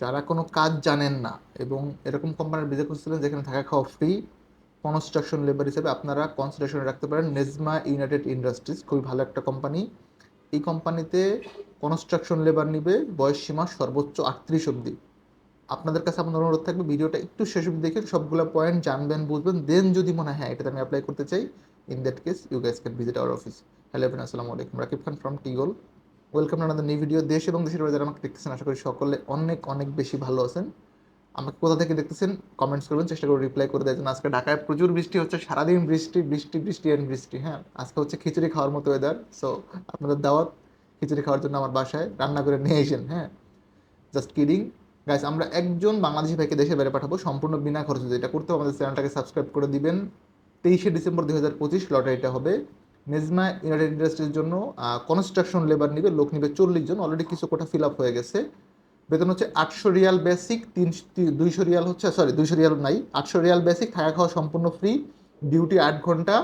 যারা কোনো কাজ জানেন না এবং এরকম কোম্পানির বিজয় খুঁজছিলেন যেখানে থাকা খাওয়া ফ্রি কনস্ট্রাকশন লেবার হিসেবে আপনারা কনসিডারেশনে রাখতে পারেন। নেজমা ইউনাইটেড ইন্ডাস্ট্রিজ খুবই ভালো একটা কোম্পানি এই কোম্পানিতে কনস্ট্রাকশন লেবার নিবে, বয়স সীমা সর্বোচ্চ আটত্রিশ অবধি। আপনাদের কাছে আপনার অনুরোধ থাকবে, ভিডিওটা একটু শেষ অবধি দেখে সবগুলো পয়েন্ট জানবেন, বুঝবেন দেন যদি মনে হয় হ্যাঁ এটাতে আমি অ্যাপ্লাই করতে চাই in that case you guys can visit our office hello আসসালামু আলাইকুম। রাকিব খান ফ্রম টিগোল ওয়েলকাম আমাদের নিউ ভিডিও দেশ এবং দেশের যারা আমাকে দেখতেছেন, আশা করি সকলে অনেক অনেক বেশি ভালো আছেন। আমাকে কোথা থেকে দেখতেছেন কমেন্টস করবেন, চেষ্টা করে রিপ্লাই করে দেওয়ার জন্য আজকে ঢাকায় প্রচুর বৃষ্টি হচ্ছে, সারাদিন বৃষ্টি বৃষ্টি বৃষ্টি অ্যান্ড বৃষ্টি হ্যাঁ? আজকে হচ্ছে খিচুড়ি খাওয়ার মতো ওয়েদার সো আপনাদের দাওয়াত, খিচুড়ি খাওয়ার জন্য আমার বাসায় রান্না করে নিয়ে এসেন হ্যাঁ? জাস্ট কিডিং গাইস আমরা একজন বাংলাদেশি ভাইকে দেশে বাইরে পাঠাবো, সম্পূর্ণ বিনা খরচে। যেটা করতে হবে, আমাদের চ্যানেলটাকে সাবস্ক্রাইব করে দিবেন। তেইশে ডিসেম্বর দু হাজার পঁচিশ লটারিটা হবে। নেজমা ইউনাইটেড ইন্ডাস্ট্রির জন্য কনস্ট্রাকশন লেবার নিবে, লোক নিবে চল্লিশ জন। অলরেডি কিছু কোটা ফিল আপ হয়ে গেছে। বেতন হচ্ছে আটশো রিয়াল বেসিক তিন দুইশো রিয়াল হচ্ছে সরি দুইশো রিয়াল নাই, আটশো রিয়াল বেসিক থাকা খাওয়া সম্পূর্ণ ফ্রি ডিউটি আট ঘণ্টা,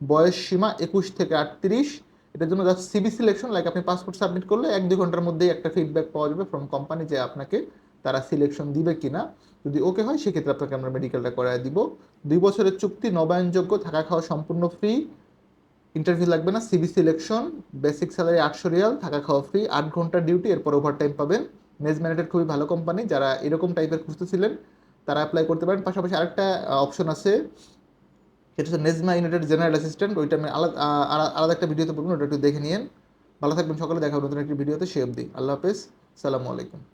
বয়স সীমা একুশ থেকে আটত্রিশ। এটার জন্য জাস্ট সিবি সিলেকশন লাইক আপনি পাসপোর্ট সাবমিট করলে এক দুই ঘণ্টার মধ্যেই একটা ফিডব্যাক পাওয়া যাবে ফ্রম কোম্পানি যে আপনাকে তারা সিলেকশন দিবে কি না যদি ওকে হয়, সেক্ষেত্রে আপনাকে আমরা মেডিকেলটা করায় দিব। দুই বছরের চুক্তি নবায়নযোগ্য, থাকা খাওয়া সম্পূর্ণ ফ্রি ইন্টারভিউ লাগবে না সিবি সিলেকশন বেসিক স্যালারি আটশো রিয়াল, থাকা খাওয়া ফ্রি আট ঘণ্টা ডিউটি এরপর ওভার টাইম পাবেন। নেজ ম্যানেটেড খুবই ভালো কোম্পানি যারা এরকম টাইপের খুঁজতেছিলেন তারা অ্যাপ্লাই করতে পারেন। পাশাপাশি আরেকটা অপশন আছে, সেটা হচ্ছে নেজমা ইউনাইটেড জেনারেল অ্যাসিস্ট্যান্ট ওইটা আমি আলাদা আলাদা একটা ভিডিওতে বলবেন ওটা একটু দেখে নিন ভালো থাকবেন সকালে, দেখা নতুন একটি ভিডিওতে সে অবধি। আল্লাহ হাফেজ, সালামু আলাইকুম।